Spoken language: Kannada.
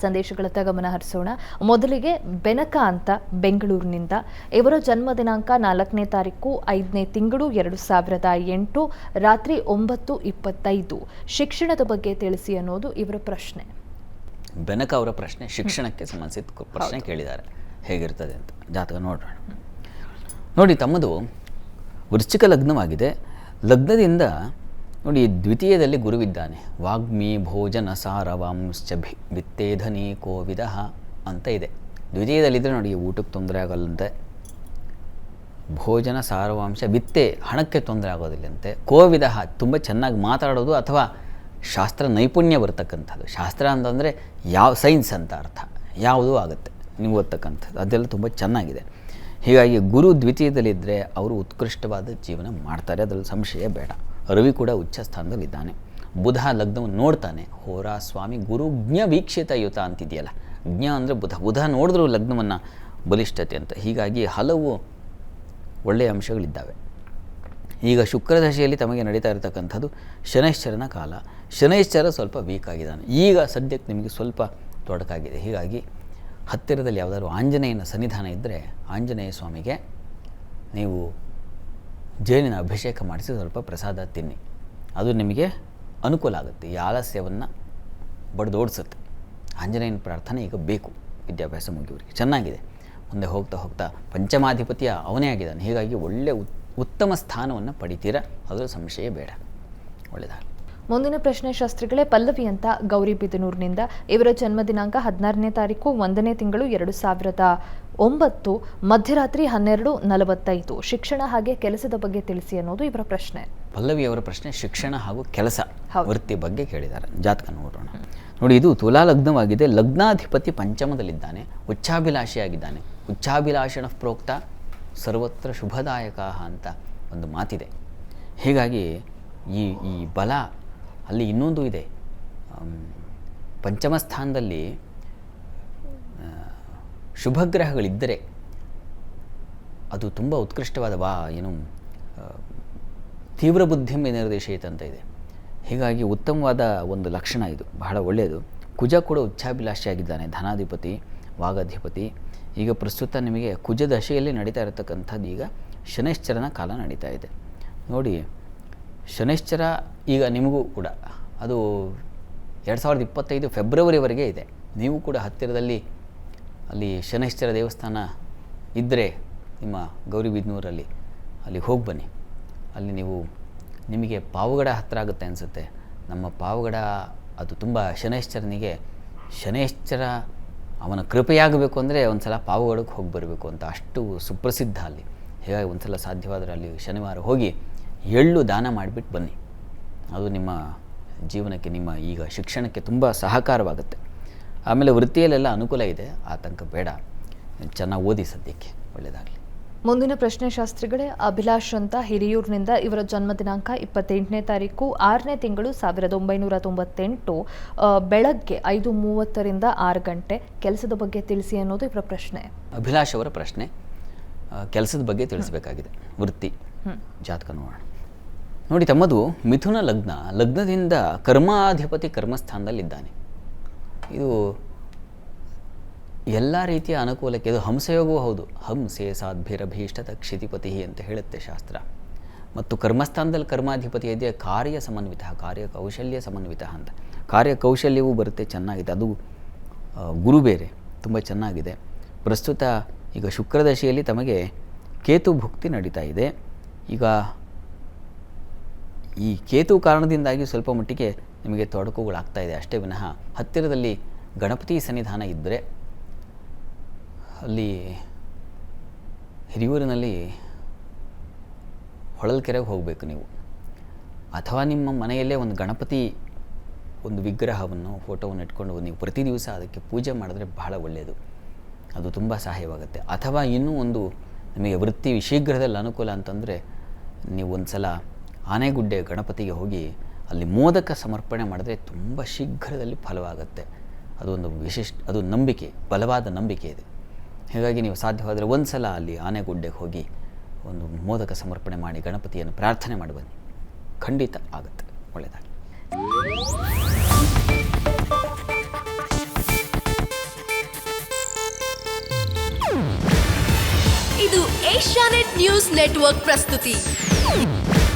ಸಂದೇಶಗಳತ್ತ ಗಮನ ಹರಿಸೋಣ. ಮೊದಲಿಗೆ ಬೆನಕ ಅಂತ ಬೆಂಗಳೂರಿನಿಂದ. ಇವರ ಜನ್ಮ ದಿನಾಂಕ ನಾಲ್ಕನೇ ತಾರೀಕು ಐದನೇ ತಿಂಗಳು ಎರಡು ಸಾವಿರದ ಎಂಟು ರಾತ್ರಿ ಒಂಬತ್ತು ಇಪ್ಪತ್ತೈದು. ಶಿಕ್ಷಣದ ಬಗ್ಗೆ ತಿಳಿಸಿ ಅನ್ನೋದು ಇವರ ಪ್ರಶ್ನೆ. ಬೆನಕ ಅವರ ಪ್ರಶ್ನೆ ಶಿಕ್ಷಣಕ್ಕೆ ಸಂಬಂಧಿಸಿದ ಪ್ರಶ್ನೆ ಕೇಳಿದ್ದಾರೆ. ಹೇಗಿರ್ತದೆ ಅಂತ. ಜಾತಕ ನೋಡೋಣ. ನೋಡಿ ತಮ್ಮದು ವೃಶ್ಚಿಕ ಲಗ್ನವಾಗಿದೆ. ಲಗ್ನದಿಂದ ನೋಡಿ, ದ್ವಿತೀಯದಲ್ಲಿ ಗುರುವಿದ್ದಾನೆ. ವಾಗ್ಮಿ ಭೋಜನ ಸಾರವಾಂಶ್ಚ ಭಿ ವಿತ್ತೇಧನಿ ಕೋವಿದ ಅಂತ ಇದೆ. ದ್ವಿತೀಯದಲ್ಲಿದ್ದರೆ ನೋಡಿ, ಊಟಕ್ಕೆ ತೊಂದರೆ ಆಗಲ್ಲಂತೆ. ಭೋಜನ ಸಾರವಾಂಶ ವಿತ್ತೆ, ಹಣಕ್ಕೆ ತೊಂದರೆ ಆಗೋದಿಲ್ಲಂತೆ ಕೋವಿದ ತುಂಬ ಚೆನ್ನಾಗಿ ಮಾತಾಡೋದು ಅಥವಾ ಶಾಸ್ತ್ರ ನೈಪುಣ್ಯ ಬರ್ತಕ್ಕಂಥದ್ದು. ಶಾಸ್ತ್ರ ಅಂತಂದರೆ ಯಾವ, ಸೈನ್ಸ್ ಅಂತ ಅರ್ಥ. ಯಾವುದೂ ಆಗುತ್ತೆ, ನೀವು ಓದ್ತಕ್ಕಂಥದ್ದು. ಅದೆಲ್ಲ ತುಂಬ ಚೆನ್ನಾಗಿದೆ. ಹೀಗಾಗಿ ಗುರು ದ್ವಿತೀಯದಲ್ಲಿದ್ದರೆ ಅವರು ಉತ್ಕೃಷ್ಟವಾದ ಜೀವನ ಮಾಡ್ತಾರೆ. ಅದರಲ್ಲಿ ಸಂಶಯ ಬೇಡ. ರವಿ ಕೂಡ ಉಚ್ಚ ಸ್ಥಾನದಲ್ಲಿದ್ದಾನೆ. ಬುಧ ಲಗ್ನವನ್ನು ನೋಡ್ತಾನೆ. ಹೋರಾ ಸ್ವಾಮಿ, ಗುರು ಜ್ಞ ವೀಕ್ಷಿತ ಯುತ ಅಂತಿದೆಯಲ್ಲ. ಜ್ಞ ಅಂದರೆ ಬುಧ. ಬುಧ ನೋಡಿದ್ರು ಲಗ್ನವನ್ನು ಬಲಿಷ್ಠತೆ ಅಂತ. ಹೀಗಾಗಿ ಹಲವು ಒಳ್ಳೆಯ ಅಂಶಗಳಿದ್ದಾವೆ. ಈಗ ಶುಕ್ರದಶೆಯಲ್ಲಿ ತಮಗೆ ನಡೀತಾ ಇರತಕ್ಕಂಥದ್ದು ಶನೈಶ್ಚರನ ಕಾಲ. ಶನೈಶ್ಚರ ಸ್ವಲ್ಪ ವೀಕ್ ಆಗಿದ್ದಾನೆ. ಈಗ ಸದ್ಯಕ್ಕೆ ನಿಮಗೆ ಸ್ವಲ್ಪ ತೊಡಕಾಗಿದೆ. ಹೀಗಾಗಿ ಹತ್ತಿರದಲ್ಲಿ ಯಾವುದಾದ್ರು ಆಂಜನೇಯನ ಸನ್ನಿಧಾನ ಇದ್ದರೆ ಆಂಜನೇಯ ಸ್ವಾಮಿಗೆ ನೀವು ಜೇನಿನ ಅಭಿಷೇಕ ಮಾಡಿಸಿ ಸ್ವಲ್ಪ ಪ್ರಸಾದ ತಿನ್ನಿ. ಅದು ನಿಮಗೆ ಅನುಕೂಲ ಆಗುತ್ತೆ. ಈ ಆಲಸ್ಯವನ್ನು ಬಡ್ದೋಡಿಸುತ್ತೆ ಆಂಜನೇಯನ ಪ್ರಾರ್ಥನೆ ಈಗ ಬೇಕು. ವಿದ್ಯಾಭ್ಯಾಸ ಮುಗಿಯೋರಿಗೆ ಚೆನ್ನಾಗಿದೆ. ಮುಂದೆ ಹೋಗ್ತಾ ಹೋಗ್ತಾ ಪಂಚಮಾಧಿಪತಿಯ ಅವನೇ ಆಗಿದ್ದಾನೆ. ಹೀಗಾಗಿ ಒಳ್ಳೆಯ ಉತ್- ಉತ್ತಮ ಸ್ಥಾನವನ್ನು ಪಡಿತೀರಾ. ಅದರ ಸಂಶಯ ಬೇಡ. ಒಳ್ಳೆಯದಾಗಲಿ ಮುಂದಿನ ಪ್ರಶ್ನೆ, ಶಾಸ್ತ್ರಿಗಳೇ, ಪಲ್ಲವಿ ಅಂತ ಗೌರಿಬಿದನೂರಿನಿಂದ ಇವರ ಜನ್ಮ ದಿನಾಂಕ ಹದಿನಾರನೇ ತಾರೀಕು ಒಂದನೇ ತಿಂಗಳು ಎರಡು ಸಾವಿರದ ಒಂಬತ್ತು ಮಧ್ಯರಾತ್ರಿ ಹನ್ನೆರಡು ನಲವತ್ತೈದು. ಶಿಕ್ಷಣ ಹಾಗೆ ಕೆಲಸದ ಬಗ್ಗೆ ತಿಳಿಸಿ ಅನ್ನೋದು ಇವರ ಪ್ರಶ್ನೆ. ಪಲ್ಲವಿ ಅವರ ಪ್ರಶ್ನೆ ಶಿಕ್ಷಣ ಹಾಗೂ ಕೆಲಸ. ವೃತ್ತಿ ಬಗ್ಗೆ ಕೇಳಿದ್ದಾರೆ. ಜಾತಕ ನೋಡೋಣ. ನೋಡಿ ಇದು ತುಲಾ ಲಗ್ನವಾಗಿದೆ ಲಗ್ನಾಧಿಪತಿ ಪಂಚಮದಲ್ಲಿದ್ದಾನೆ. ಉಚ್ಚಾಭಿಲಾಷಿಯಾಗಿದ್ದಾನೆ. ಉಚ್ಚಾಭಿಲಾಷಣ ಪ್ರೋಕ್ತ ಸರ್ವತ್ರ ಶುಭದಾಯಕ ಅಂತ ಒಂದು ಮಾತಿದೆ. ಹೀಗಾಗಿ ಈ ಈ ಬಲ ಅಲ್ಲಿ ಇನ್ನೊಂದು ಇದೆ. ಪಂಚಮ ಸ್ಥಾನದಲ್ಲಿ ಶುಭಗ್ರಹಗಳಿದ್ದರೆ ಅದು ತುಂಬ ಉತ್ಕೃಷ್ಟವಾದ ವಾ, ಏನು ತೀವ್ರ ಬುದ್ಧಿಮೆ ನಿರ್ದೇಶಯಿತ ಅಂತ ಇದೆ. ಹೀಗಾಗಿ ಉತ್ತಮವಾದ ಒಂದು ಲಕ್ಷಣ ಇದು, ಬಹಳ ಒಳ್ಳೆಯದು. ಕುಜ ಕೂಡ ಉಚ್ಚಾಭಿಲಾಷಿಯಾಗಿದ್ದಾನೆ ಧನಾಧಿಪತಿ, ವಾಗಾಧಿಪತಿ. ಈಗ ಪ್ರಸ್ತುತ ನಿಮಗೆ ಕುಜ ದಶೆಯಲ್ಲಿ ನಡೀತಾ ಇರತಕ್ಕಂಥದ್ದು ಈಗ ಶನೈಶ್ಚರನ ಕಾಲ ನಡೀತಾ ಇದೆ. ನೋಡಿ, ಶನೈಶ್ಚರ ಈಗ ನಿಮಗೂ ಕೂಡ, ಅದು ಎರಡು ಸಾವಿರದ ಇಪ್ಪತ್ತೈದು ಫೆಬ್ರವರಿವರೆಗೆ ಇದೆ. ನೀವು ಕೂಡ ಹತ್ತಿರದಲ್ಲಿ ಅಲ್ಲಿ ಶನೈಶ್ಚರ ದೇವಸ್ಥಾನ ಇದ್ದರೆ ನಿಮ್ಮ ಗೌರಿಬಿದನೂರಲ್ಲಿ ಅಲ್ಲಿ ಹೋಗಿ ಬನ್ನಿ. ಅಲ್ಲಿ ನೀವು ನಿಮಗೆ ಪಾವಗಡ ಹತ್ತಿರ ಆಗುತ್ತೆ ಅನಿಸುತ್ತೆ. ನಮ್ಮ ಪಾವಗಡ, ಅದು ತುಂಬ ಶನೈಶ್ಚರನಿಗೆ, ಶನೈಶ್ಚರ ಅವನ ಕೃಪೆಯಾಗಬೇಕು ಅಂದರೆ ಒಂದು ಸಲ ಪಾವಗಡಕ್ಕೆ ಹೋಗಿ ಬರಬೇಕು ಅಂತ ಅಷ್ಟು ಸುಪ್ರಸಿದ್ಧ ಅಲ್ಲಿ. ಹೀಗಾಗಿ ಒಂದು ಸಲ ಸಾಧ್ಯವಾದರೆ ಅಲ್ಲಿ ಶನಿವಾರ ಹೋಗಿ ಎಳ್ಳು ದಾನ ಮಾಡಿಬಿಟ್ಟು ಬನ್ನಿ. ಅದು ನಿಮ್ಮ ಜೀವನಕ್ಕೆ, ನಿಮ್ಮ ಈಗ ಶಿಕ್ಷಣಕ್ಕೆ ತುಂಬ ಸಹಕಾರವಾಗುತ್ತೆ. ಆಮೇಲೆ ವೃತ್ತಿಯಲ್ಲೆಲ್ಲ ಅನುಕೂಲ ಇದೆ. ಆತಂಕ ಬೇಡ. ಚೆನ್ನಾಗಿ ಓದಿ ಸದ್ಯಕ್ಕೆ. ಒಳ್ಳೆಯದಾಗಲಿ ಮುಂದಿನ ಪ್ರಶ್ನೆ ಶಾಸ್ತ್ರಿಗಳೇ ಅಭಿಲಾಷ್ ಅಂತ ಹಿರಿಯೂರಿನಿಂದ ಇವರ ಜನ್ಮ ದಿನಾಂಕ ಇಪ್ಪತ್ತೆಂಟನೇ ತಾರೀಕು ಆರನೇ ತಿಂಗಳು ಸಾವಿರದ ಒಂಬೈನೂರ ತೊಂಬತ್ತೆಂಟು ಬೆಳಗ್ಗೆ ಐದು ಮೂವತ್ತರಿಂದ ಆರು ಗಂಟೆ. ಕೆಲಸದ ಬಗ್ಗೆ ತಿಳಿಸಿ ಅನ್ನೋದು ಇವರ ಪ್ರಶ್ನೆ. ಅಭಿಲಾಷ್ ಅವರ ಪ್ರಶ್ನೆ. ಕೆಲಸದ ಬಗ್ಗೆ ತಿಳಿಸಬೇಕಾಗಿದೆ. ವೃತ್ತಿ. ಜಾತಕ ನೋಡೋಣ. ನೋಡಿ ತಮ್ಮದು ಮಿಥುನ ಲಗ್ನ. ಲಗ್ನದಿಂದ ಕರ್ಮಾಧಿಪತಿ ಕರ್ಮಸ್ಥಾನದಲ್ಲಿದ್ದಾನೆ. ಇದು ಎಲ್ಲ ರೀತಿಯ ಅನುಕೂಲಕ್ಕೆ ಇದು ಹಂಸಯೋಗವೂ ಹೌದು. ಹಂಸೆ ಸಾಧ್ಭಿರಭೀಷ್ಟದ ಕ್ಷಿತಿಪತಿ ಅಂತ ಹೇಳುತ್ತೆ ಶಾಸ್ತ್ರ. ಮತ್ತು ಕರ್ಮಸ್ಥಾನದಲ್ಲಿ ಕರ್ಮಾಧಿಪತಿ ಇದೆಯಾ ಕಾರ್ಯ ಸಮನ್ವಿತ, ಕಾರ್ಯ ಕೌಶಲ್ಯ ಸಮನ್ವಿತ ಅಂತ. ಕಾರ್ಯ ಕೌಶಲ್ಯವೂ ಬರುತ್ತೆ, ಚೆನ್ನಾಗಿದೆ. ಅದು ಗುರು ಬೇರೆ, ತುಂಬ ಚೆನ್ನಾಗಿದೆ. ಪ್ರಸ್ತುತ ಈಗ ಶುಕ್ರದಶೆಯಲ್ಲಿ ತಮಗೆ ಕೇತು ಭುಕ್ತಿ ನಡೀತಾ ಇದೆ. ಈಗ ಈ ಕೇತು ಕಾರಣದಿಂದಾಗಿ ಸ್ವಲ್ಪ ಮಟ್ಟಿಗೆ ನಿಮಗೆ ತೊಡಕುಗಳಾಗ್ತಾ ಇದೆ. ಅಷ್ಟೇ ವಿನಃ ಹತ್ತಿರದಲ್ಲಿ ಗಣಪತಿ ಸನ್ನಿಧಾನ ಇದ್ದರೆ ಅಲ್ಲಿ ಹಿರಿಯೂರಿನಲ್ಲಿ ಹೊಳಲ್ಕೆರೆಗೆ ಹೋಗಬೇಕು ನೀವು. ಅಥವಾ ನಿಮ್ಮ ಮನೆಯಲ್ಲೇ ಒಂದು ಗಣಪತಿ ಒಂದು ವಿಗ್ರಹವನ್ನು, ಫೋಟೋವನ್ನು ಇಟ್ಕೊಂಡು ನೀವು ಪ್ರತಿ ದಿವಸ ಅದಕ್ಕೆ ಪೂಜೆ ಮಾಡಿದ್ರೆ ಬಹಳ ಒಳ್ಳೆಯದು. ಅದು ತುಂಬ ಸಹಾಯವಾಗುತ್ತೆ. ಅಥವಾ ಇನ್ನೂ ಒಂದು ನಿಮಗೆ ವೃತ್ತಿ ಶೀಘ್ರದಲ್ಲಿ ಅನುಕೂಲ ಅಂತಂದರೆ ನೀವು ಒಂದು ಸಲ ಆನೆಗುಡ್ಡೆ ಗಣಪತಿಗೆ ಹೋಗಿ ಅಲ್ಲಿ ಮೋದಕ ಸಮರ್ಪಣೆ ಮಾಡಿದ್ರೆ ತುಂಬ ಶೀಘ್ರದಲ್ಲಿ ಫಲವಾಗುತ್ತೆ. ಅದೊಂದು ವಿಶಿಷ್ಟ, ಅದು ನಂಬಿಕೆ, ಬಲವಾದ ನಂಬಿಕೆ ಇದೆ. ಹೀಗಾಗಿ ನೀವು ಸಾಧ್ಯವಾದರೆ ಒಂದು ಸಲ ಅಲ್ಲಿ ಆನೆಗುಡ್ಡೆಗೆ ಹೋಗಿ ಒಂದು ಮೋದಕ ಸಮರ್ಪಣೆ ಮಾಡಿ ಗಣಪತಿಯನ್ನು ಪ್ರಾರ್ಥನೆ ಮಾಡಿ ಬನ್ನಿ. ಖಂಡಿತ ಆಗುತ್ತೆ. ಒಳ್ಳೆಯದಾಗಿ ಇದು ಏಷ್ಯಾನೆಟ್ ನ್ಯೂಸ್ ನೆಟ್ವರ್ಕ್ ಪ್ರಸ್ತುತಿ.